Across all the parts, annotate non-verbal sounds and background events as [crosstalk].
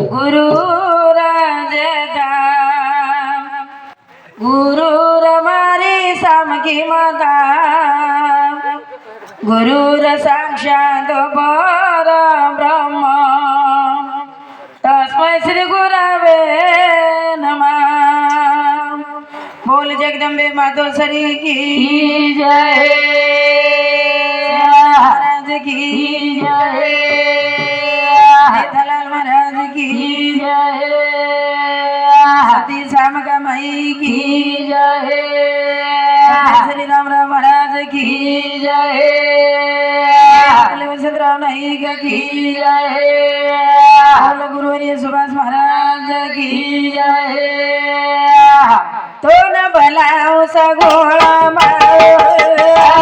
गुरु राजदाम गुरु रमारी सामकी माता गुरु साक्षात पर ब्रह्म। तस्मै श्री गुरवे नमः। बोल जगदम्बे मातोश्री की जय। महाराज की जय। महाराज की जय. सती श्यामका माई की जय. श्री राम राम महाराज की जय. वसंतराव नाईक की जय. गुरुवर्य सुभाष महाराज की जय. तो न भला सगोळा ಚೇಲ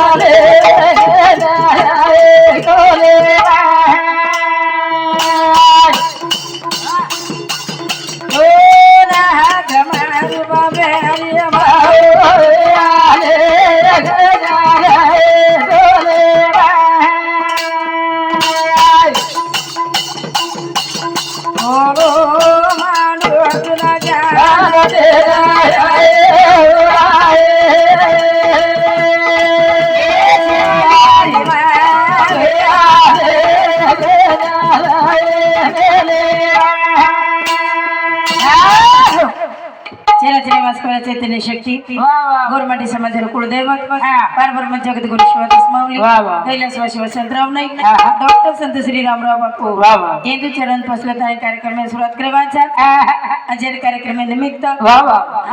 जगद्गुरु शिवादास माऊली वा वा. कैलासवासी वसंतराव नाईक हा, हा. डॉक्टर संत श्री रामराव बापू वा वा. केंदू चरण पसलत आणि कार्यक्रम सुरुवात करवाचा हा, अजय कार्यक्रम निमित्त वा वा वा.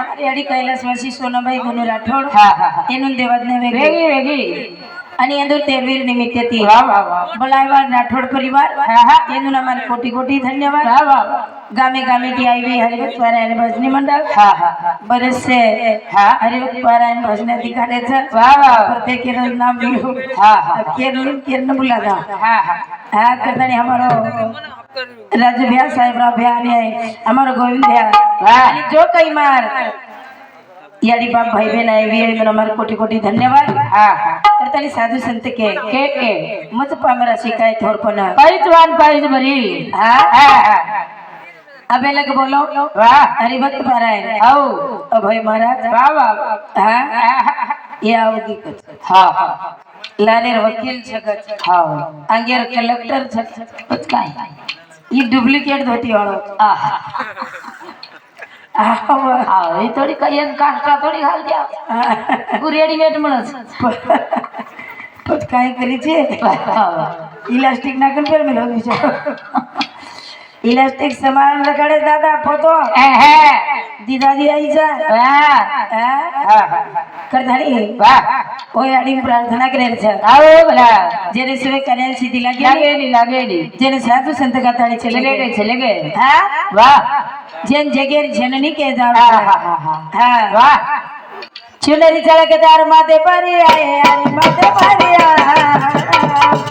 राठोड हा, हा, हा. येणून અને અંદર તેરવીર નિમિત્તે થી વાહ વાહ રાઠોડ પરિવાર. હા તેનું અમારે કોટી કોટી ધન્યવાદ. હા ગામે ગામે થી આવી હરિભક્ત પારાયણ ભજની મંડળ. હા છે હા. હરિભક્ત પારાયણ ભજન અધિકારે છે. વાહ વાહ પ્રત્યેક કેરલ નામ લીધું હા હા કેરલ બોલાતા. હા હા. હા અમારો રાજુભ્યા સાહેબ રાવ ભ્યા ને અમારો ગોવિંદ ભ્યા જો કઈ માર યારી બાપ ભાઈ બહેન આવી મને અમારો કોટી કોટી ધન્યવાદ. હા. કરતાની સાધુ સંત કે કે કે મત પામરા શિકાય થોર પણ. પરિજવાન પરિજ મરી હા? હા. અબે લગ બોલો. વાહ. હરિભક્ત ભરાય આવ. અભય મહારાજ. વાહ વાહ. હા? એ આવગી કથ હા હા. લાનેર વકીલ જગત. હા. આંગેર કલેક્ટર જગત. કાઈ ઈ ડુપ્લિકેટ ધોતી વાળો આહા. आहा हा ही थोडी काही काष्टा थोडी घाल द्या तू रेडीमेड म्हणच पण काय करीचे इलास्टिक नाकन पेर मिलो विचार इलास्टिक सामान रखड़े दादा फोतो दीदा दी आईचा करधानी ओय अडी प्रार्थना करेल छ जेने सेवे करेल सिद्धी लागे लागेली लागेली जेने साधू संत गाताळी चले चले गए चले गए हा वाह जेन जगेर जननी के हा जाव हा हा हा हा वाह चुनरी चळकदार माते परी आहे आणि माते परी हे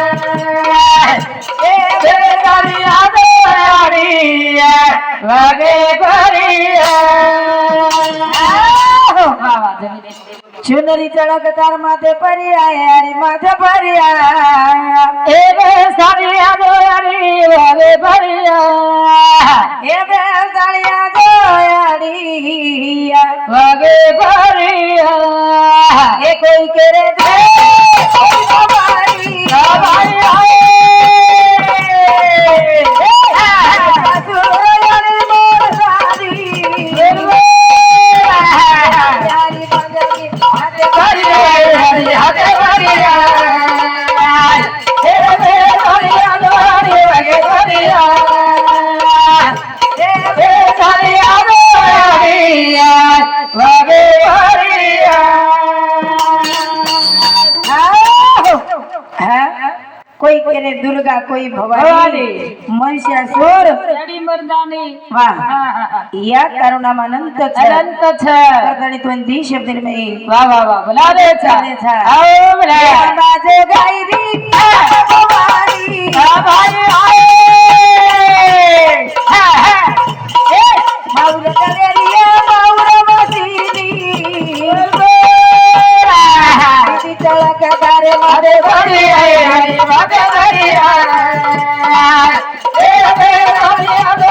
आली मगे बरिया वाह वाह जमीन चुनरी चळकदार माते परी आहे आणि माते परी आहे एवे सारिया दोयारी वाले भरिया हे बेसाळ्या दोयाडी वागे भरिया हे कोई करे दे कोई बाबारी वागे भरिया दुर्गा कोई भवानी भवानी. महिषासुर રેડી वा या करुणाम अनंत अनंत छ गणितवंती शब्द वा वा वा बोला रे छ आओ बोला माझे गायरी भाई आए हा हा ए माऊर करेलिया माऊर मसिनी चला कदारे मारे भरी आए हरी बाबा भरी आए ए रे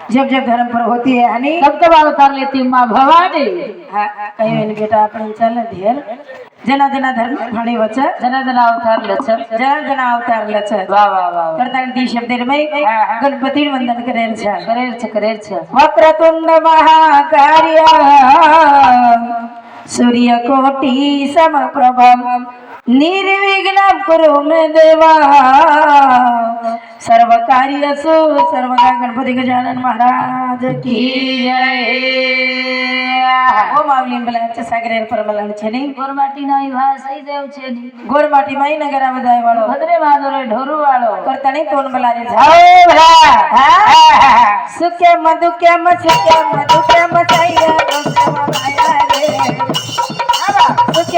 जब जब धर्म पर होती है यानी कब कब अवतार लेती माँ भवानी कहीं बेटा अपन चल धीर। जना जना धर्म भाड़ी बच्चा जना जना अवतार लच। जना जना अवतार लच। वाह वाह वाह करता है दीश शब्द में गणपति वंदन करें छ। करें छ करें छ। वक्रतुंड महाकार्य। सूर्य कोटि समप्रभम। निर्विघ्न करून देवा. सर्व कार्य असो सर्व काय गणपती गजानन महाराज की ओ माऊली बलाच्या सागरेर परमलाल छेनी. गोरमाटी नाही भासई देव छेनी. गोरमाटी माई नगरा बदाय वाळो. भद्रे माधुरे ढोरू वाळो. करतानी तोन बलाने झाओ भला. सुक्या मधुक्या मसुक्या मधुक्या मसाई रे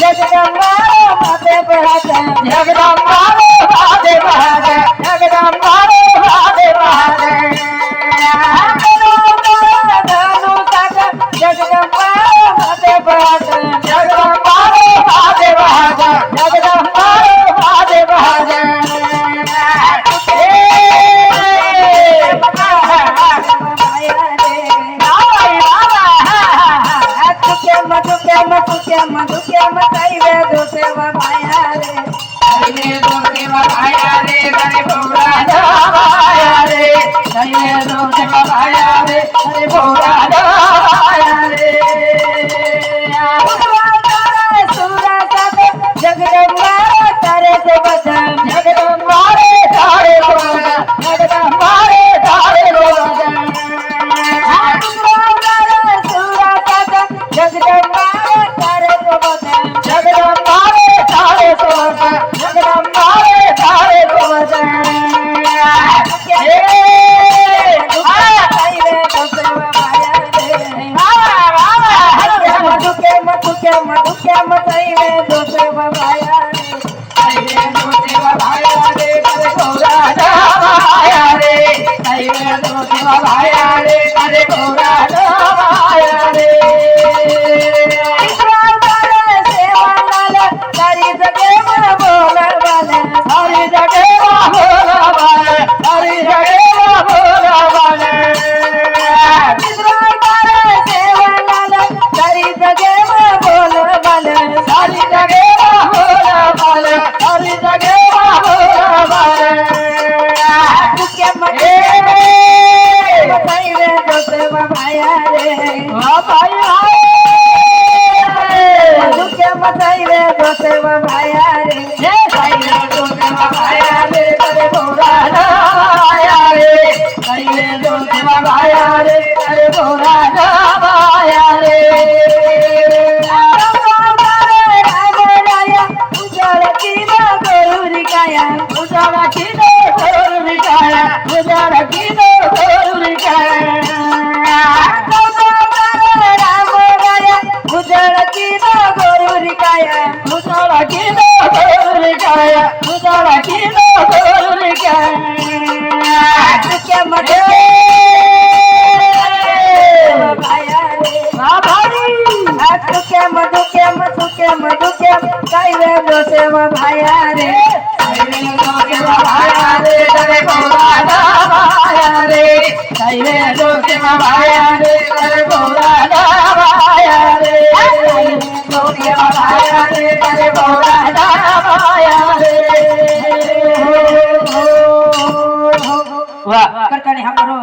जगदम्बा जगदम्बा जगदम्बा ముఖ్యమ ముఖ్యమ సైనే దుర్దేవ భాయారే సైనే దుర్దేవ భాయారే కరే గౌరాజా భాయారే సైనే దుర్దేవ सेवा भाया रे. भाया रे भाया भाया भाया भाया भाया करताने हमारो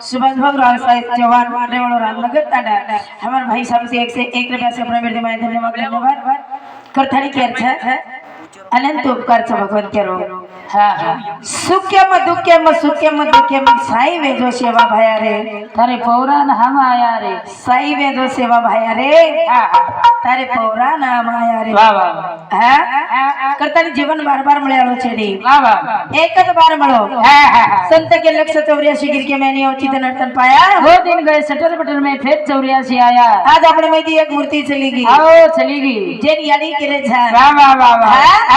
सुभाष भगवान साहिब जवान रेवड़ो राम नगर ताडा. हमारे भाई साहब से एक से एक रुपया से अपना मेरे धन्यवाद. धन्यवाद करताने के अर्थ है अनंत उपकारचा भगवंत करो. हा. सुख्यम दुःख्यम सुख्यम दुःख्यम साई वेदो सेवा भया रे. तारे पौराण हम आया रे. साई वेदो सेवा भया रे. हा तारे पौराण हम आया रे. वा वा हा? करताना जीवन बार बार मिळालो छेडी वा वा. एकच बार मिळो. संत के लक्ष चौऱ्याशी गिरके मैंने उचित नर्तन पाया. हो दिन गए सटर बटर में फिर चौऱ्याशी आया. आज आपण माहिती एक मूर्ति चली गई हो चली गई जेन याडी केले झा वाह वाह वाह वा.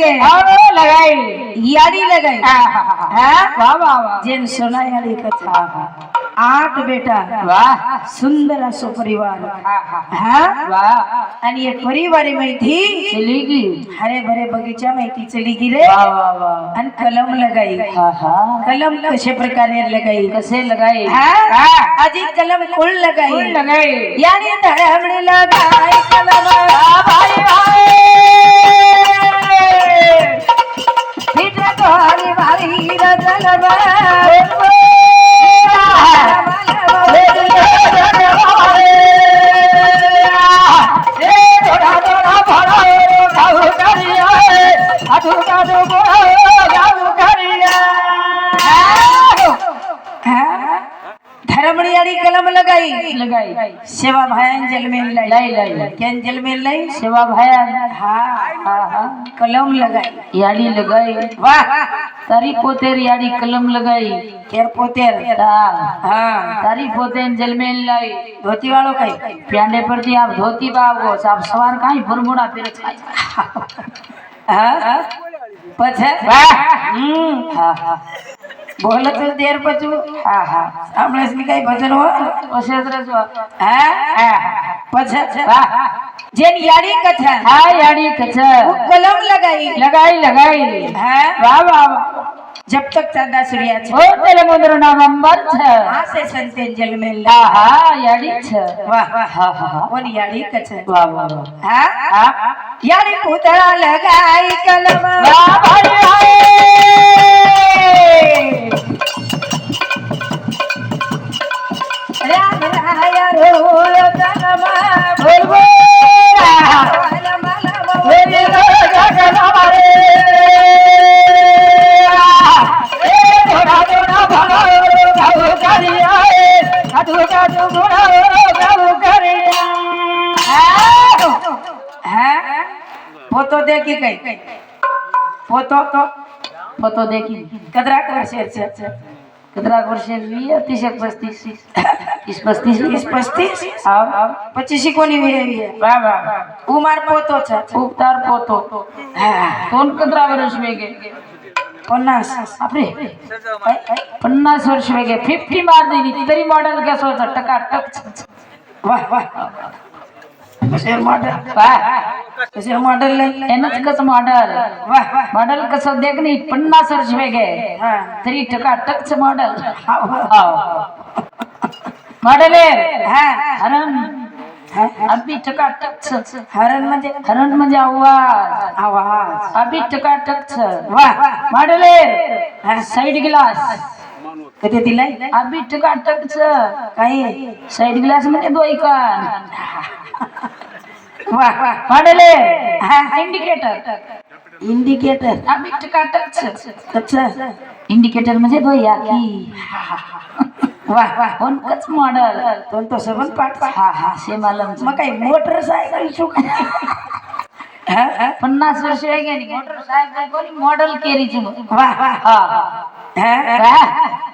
गए आओ लगाई। यारी लगाई। वाह वाह वाह जेन सोना यारी कथा आठ बेटा। वाह सुंदर असो परिवार। वाह आणि एक परिवार में थी चली गई हरे भरे बगीचा में थी चली वाह वाह आणि कलम लगाई। कलम कशे प्रकारे लगाई? कैसे लगाई? हाँ? आजी कलम कुल फूल लगाई? लगाई यानी लगाई कलम भाई भाई रजल धर्मणियारी कलम लगाई. लगाई. सेवा भायन जल में लाई. लाई लाई लाई. केन जल में लाई सेवा भाया हाँ हाँ हाँ. कलम लगाई. યાડી લગાઈ. વાહ! તારી પોતેર યાડી કલમ લગાઈ. કેર પોતેર? હા. તારી પોતેર જલમેલ લાઈ. ધોતી વાળો કઈ? પ્યાંડે પરથી આપ ધોતી બાવગો સાબ સવાર કાઈ ભરમોડા પેરે હા? પછી? વાહ! હમ. હા હા. बोल तो देर पचू હા હા हमने इसमें कई भजन हो ઓશેત્ર જો हाँ હા पछे હા जेन यारी कथा હા યાડી કચ્છ वो कलम लगाई લગાઈ લગાઈ हाँ વાહ વાહ जब तक चांदा सूर्या छे ઓ તેલે મુદ્ર નવંબર છે वहाँ से संते जल में ला હા હા યાડી છે वाह वाह હા હા હા वो यारी कथा વાહ વાહ વાહ हाँ હા यारी पुतला लगाई कलम વાહ ભાઈ હાય પોતો દે કી કઈ પોતો તો कलम मेरी जगन हमारे ए थोड़ा थोड़ा भलो गाऊ करिया कदू कदू गुड़ा गाऊ करिया हाँ पोतो देखी कई पोतो तो फोटो देखी कदरा कर शेर से कितना वर्ष वीस तीस एक पस्तीस तीस पस्तीस. तीस पस्तीस. अब पच्चीस कोनी भी रही है वाह वाह उमर पोतो छ उपतार पोतो कोण कितना वर्ष वेगे पन्नास. बापरे. पन्नास वर्ष वेगे फिफ्टी मार दिली तरी मॉडेल कसं होतं टका टक वाह वाह शेर मॉडल वाह शेर मॉडल एनच कसं मॉडेल मॉडेल कसं देख नाही पन्नास वर्ष वेगे तरी टका टकच मॉडेल हाँ. मॉडेल हाँ. हरण. अभी टका टकच हरण म्हणजे? हरण म्हणजे आवाज. आवाज. अभी टका टकच मॉडेल साईड ग्लास कधी दिलाय अभी टका टकच काही साईड ग्लास म्हणजे दोन कान. वाह वाह मॉडेल आहे इंडिकेटर इंडिकेटर अभी टका टकच अच्छा. इंडिकेटर म्हणजे दोन याकी [laughs] वाह वाह कोणकच मॉडेल दोन तो सबन पाठ हा हा सेम आलम मग काही मोटरसायकल शुक [laughs] हा? पन्नास वर्ष वेगळी मोटरसायकल कोणी मॉडेल केरीची मग वा वा. हा. हा? हा.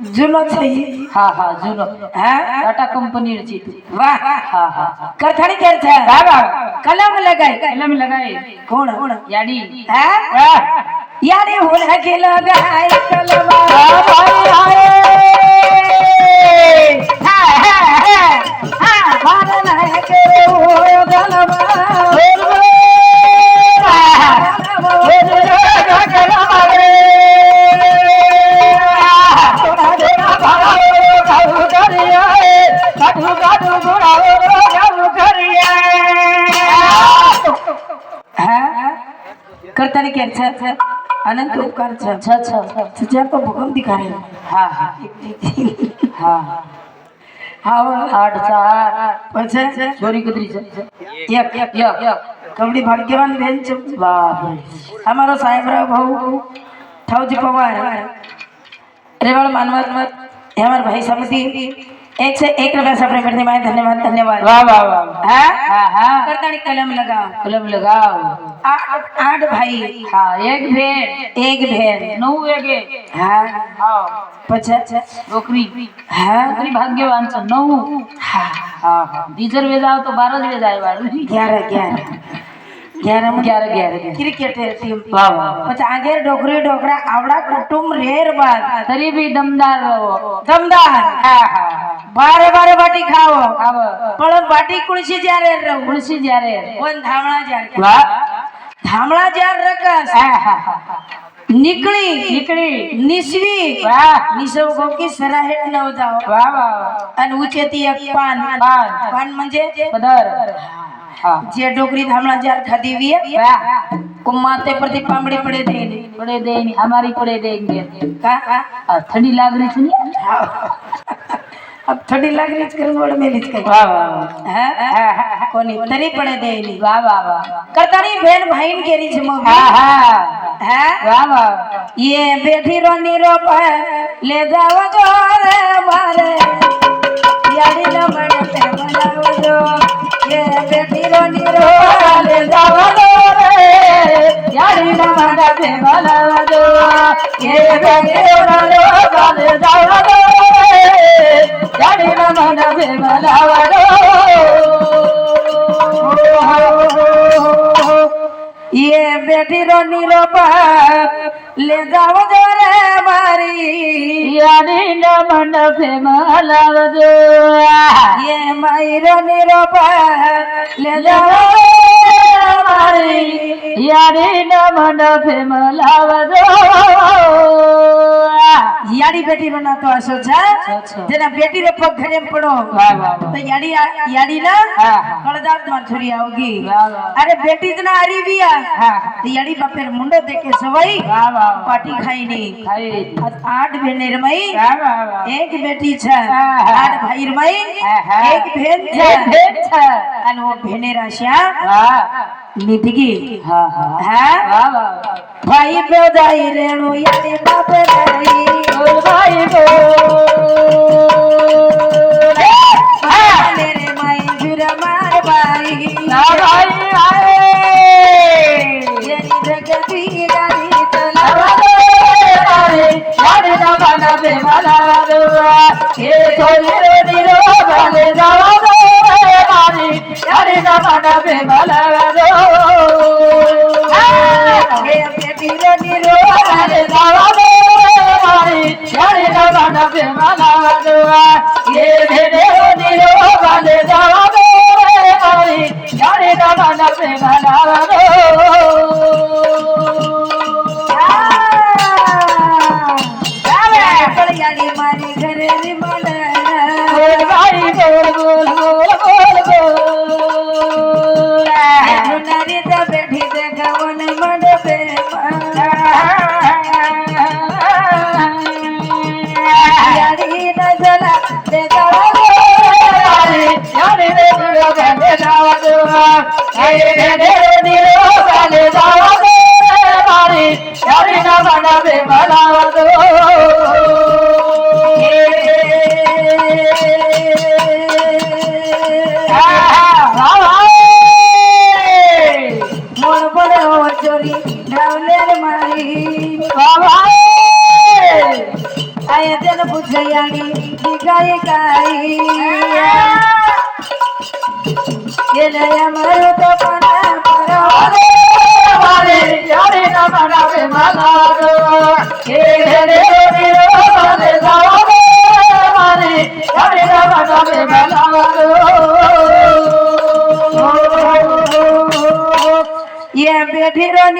जुनोच ही. हा हा जुनो. हा? टाटा कंपनीची. तू वा. वा हा. हा कथाणी करता हा बा कलम लगाय. कलम लगाए कोण? कोण? याडी. हा? हा? होला केलं गाय कलमा. हो गलमा करता नहीं कैसे अनंत उपकार छ अच्छा अच्छा तुझ्या तो भूकंप दिखा रहे हैं हा हा हा हाँ आठ चार अच्छा छोरी कुतरी एक एक यक यक कवडी भाग्यवान बहन छ बाप रे हमारो साहेबराव भाऊ ठाऊजी पवार रेवाड़ मानवत मत हे हमारे भाई समिति एक से एक रुपया सपने करने में धन्यवाद धन्यवाद। वाह वाह वाह हाँ? हाँ करता नहीं कलम लगाओ। कलम लगाओ। आठ भाई। हाँ एक भेड़। एक बहन नऊ वेगे हाँ। हाँ। पचास नोकरी। हाँ। नोकरी भाग्यवानचं नऊ हाँ। हा हा। रिझर्व जाव तो बाराच वेळ जाय वाढ ग्यारह ग्यारह। ग्यारह में ग्यारह ग्यारह क्रिकेट टीम वाह वाह वाह. પછી આગે ડોકરી ડોકરા આવડા કુટુંબ રેર બાદ तरी बी दमदार रहो. દમદાર हा हा બારે બારે બાટી ખાવો हा પણ બાટી કુળસી જ્યારે રહું तुळशी ज्यारे કોણ ધામણા જ્યારે वा ધામણા જ્યારે રકસ हा हा हा हा. નીકળી इकडे નિસવી वा નિસવ ગોકી સરાહેટ ન જાઓ वा वा वा. અને ઉચેતી એક પાન पान પાન म्हणजे पदर हा જે ડોકરી ધામણા જ્યારે ખાધી વી वा કુમાતે પરથી પાંબડી પડે દે पुढे देईन हमारी पुढे देंगे का का हा, थंडी लागली थी अब थोड़ी लग रही है गोड़ में लिच के वा वा वा. हैं हा, हा, हा. कोनी तरी पड़े दे नी वा वा वा करतानी बहन भाईन के रिच मो हा हा हैं वा वा ये बेटी रो नीरो पर ले जाओ जो रे मारे यारी न बड़े पे बनाओ जो ये बेटी रो नीरो पर ले जाओ जो। रे यारी न बड़े जो ये बेटी रो नीरो पर रे यारी न बड़े जो ये ले जो रे मारी यारी न मंडपे मलावजो ये मायरो नीरो पर ले जाओ मारी यारी न मंडपे मलावजो याडी बेटी रो ना तो असो छा अच्छा. जेना बेटी रे पग घरे में पड़ो वाह वाह वाह तो याडी याडी ना हाँ, हाँ. कळदार मार आठ बहनेर मई एक बेटी छ. आठ भाईर मई. एक एक छ. અને वो भेनेरा वाह निधगी हाँ हाँ. हाँ? भाई बेदाई रेणु यारे बाप रही बोल भाई बोल రావద్దు రావద్దు Father, बेठीरो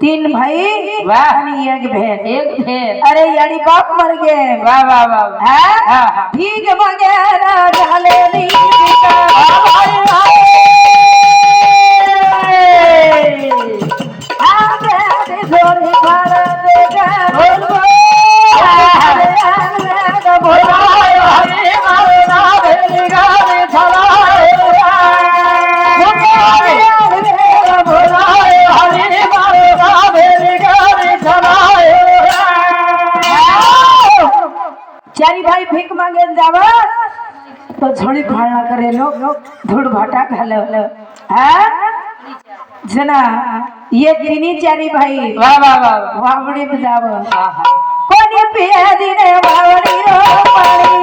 तीन भाई वाह। एक भेद एक भेद अरे यानी बाप मर गए। वाह वाह वाह ठीक वगैरह डाले भाई भाई भीक मागे जावा. तो झोळी फाळणा करेलो धूड भाटा घालव हा? जना ये तिन्ही चारी भाई वावडी जाव. कोणी पिया दिने वावडी रो पाणी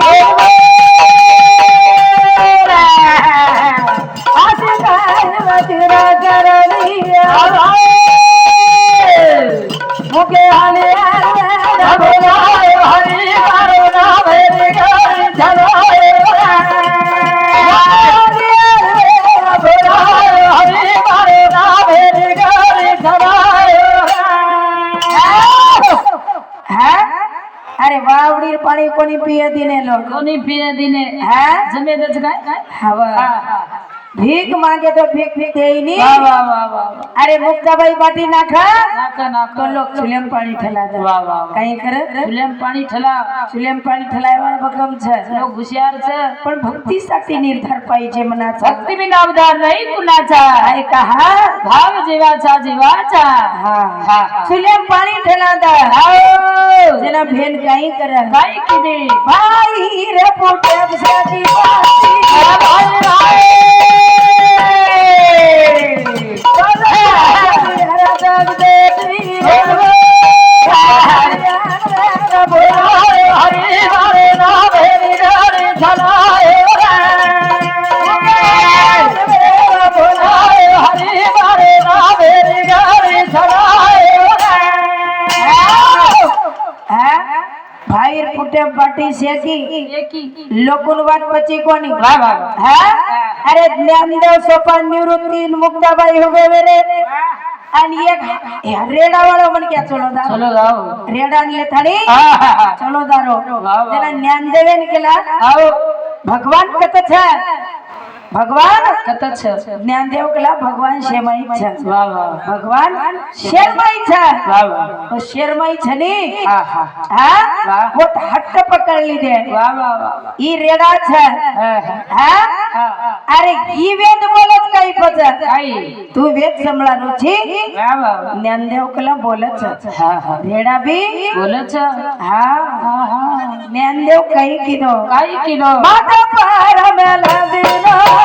जमे त्याच काय? काय? हवा. भीक मागे तो भीक भीक देईनी वा वा वा वा. अरे मुक्ताबाई पाटी नाखा નાકા નાકા તો લોક ચુલેમ પાણી ઠલા દે વાહ વાહ કઈ કરે ચુલેમ પાણી ઠલા ચુલેમ પાણી ઠલાયવાળા ભગમ છે લોક હોશિયાર છે પણ ભક્તિ સાથી નિર્ધાર પાઈ છે મનાચા ભક્તિ વિના અવધાર નહીં કુનાચા આય કહા ભાવ જેવા ચા જેવા ચા હા હા ચુલેમ પાણી ઠલા દે આવ જેના ભેન કાઈ કરે ભાઈ કીધી ભાઈ રે પોટે સાથી ભાઈ पाटी शेकी एकी लोकुन वाट पची कोणी. हा? अरे ज्ञानदेव सोपान निवृत्ती मुक्ताबाई उभे वेरे. आणि एक रेडा वाळो म्हण क्या चलो दारो. रेडा आणले थाळी. चलो दारो. त्याला ज्ञानदेवेन केला. भगवान कत છે ભગવાન કત છે જ્ઞાનદેવ કલા ભગવાન શેમા ઈચ્છા વાહ વાહ ભગવાન શેરમા ઈચ્છા વાહ વાહ શેરમા ઈચ્છા ને હા હા હા હોત હટ્ટ પકડ લીધે વાહ વાહ વાહ ઈ રેડા છે હા અરે ઈ વેદ બોલત કઈ પછ તું વેદ સંભળાનો છે વાહ વાહ જ્ઞાનદેવ કલા બોલત છે હા હા રેડા બી બોલત છે હા હા હા જ્ઞાનદેવ કઈ કીધો કઈ કીધો માતા પર મેલા દિનો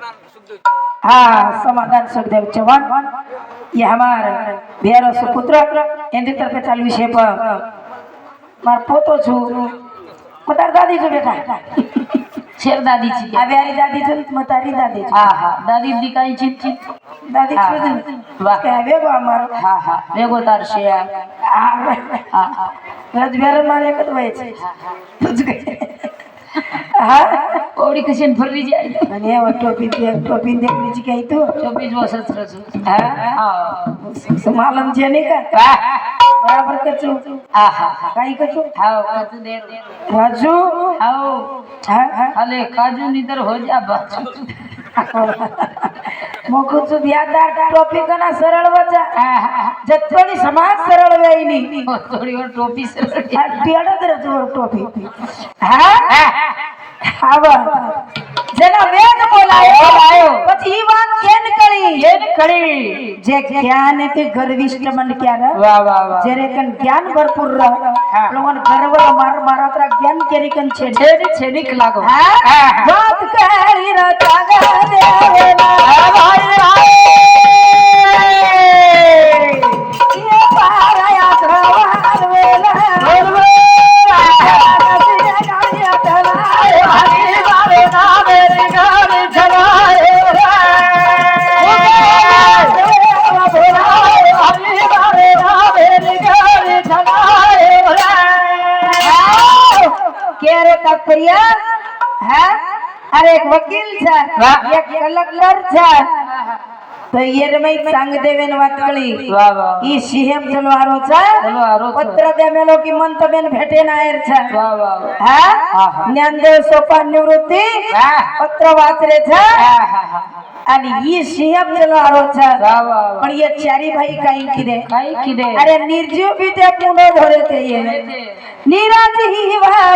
हाँ समाधान सुखदेव चव्हाण. ये हमार बिहार सुपुत्र इनकी तरफ चालू विषय पर। मार पोतो छु। मतार दादी छु बेटा। शेर दादी ची। आ बिहारी दादी छु मतारी दादी छु। हाँ हाँ दादी दी काई ची ची। दादी छु वाह। क्या वेगो हमार हाँ हाँ वेगो तार शेर हाँ हाँ रजबेर मारे कत कट वही ची तुझ के હા ઓડી કસીને ફરવી જાય. અને એવો ટોપી ટોપી દેખવી છે કઈ તો? ટોપી જો શસ્ત્ર છું. હા? સમાલમ છે ને કા? બરાબર કચું હા હા કઈ કચું હા કચું દે રાજુ હા. હા અલે કાજુ નીદર હો જા બાજુ મોકું વ્યાદાર ટોપી કના સરળ વચા. જતવાની સમાજ સરળ વેઈની થોડી વાર ટોપી સરળ. ટેડો દે ટોપી. હા? આવા. જેના વેદ બોલાયો બોલાયો. પછી ઈ કેન કરી. એન કડી જે જ્ઞાન તે ગર્વિષ્ઠ મન ક્યારે? વાહ વાહ વાહ. જેરે કન જ્ઞાન ભરપૂર રહ. લોન ગર્વ માર મારા તરા જ્ઞાન કેરી કન છે ને છે નીક લાગો. હા. વાત કરી वकील कलेक्टर झा पत्र की भेटे ज्ञानदेव सोपान निवृत्ती पत्र वाचरेचा. आणि ई सीएम तलवारोचा पण ये चारी भाई काही किदे काही अरे निर्जीव भी ते धरे ते ये. निराज ही वा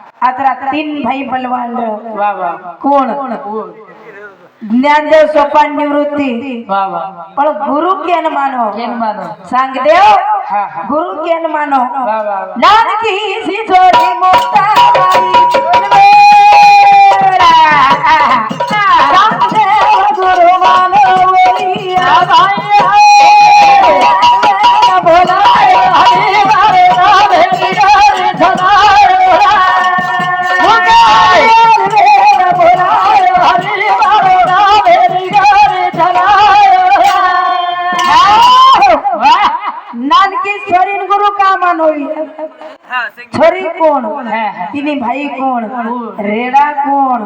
आता तीन भाई बलवान. कोण? ज्ञानदेव सोपान निवृत्ती. पण गुरु केन मानो सांग देव गुरु केन मानो नानकी सिजोरी मोठा છોરી કોણ? તીની ભાઈ કોણ? રેડા કોણ?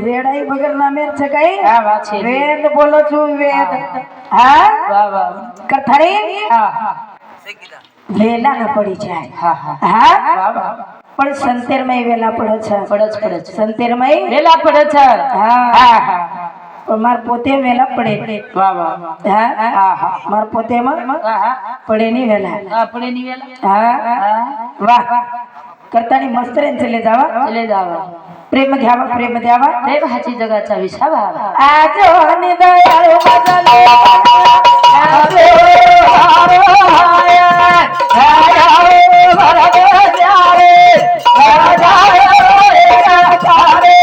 રેડાઈ વગર ના મેર છે કઈ? હા, વાત છે. વેદ બોલો છું વેદ. હા. વાહ વાહ. કથારી? હા. હા વેલા ના પડી જાય. હા હા. હા? વાહ વાહ. પણ સંતેરમય વેલા પડે છે. પડે છે પડે છે સંતેરમય? વેલા પડે છે. હા. હા मार માર પોતે વેલા પડે વાહ વાહ હા માર પોતે માં પડે ની વેલા પડે ની વેલા હા વાહ करताना मस्त जावा. चले जावा. प्रेम घ्यावा प्रेम द्यावा. प्रेम जगाचा विसावा आजोन दयाळू बदले. राजा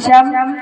Shamsham.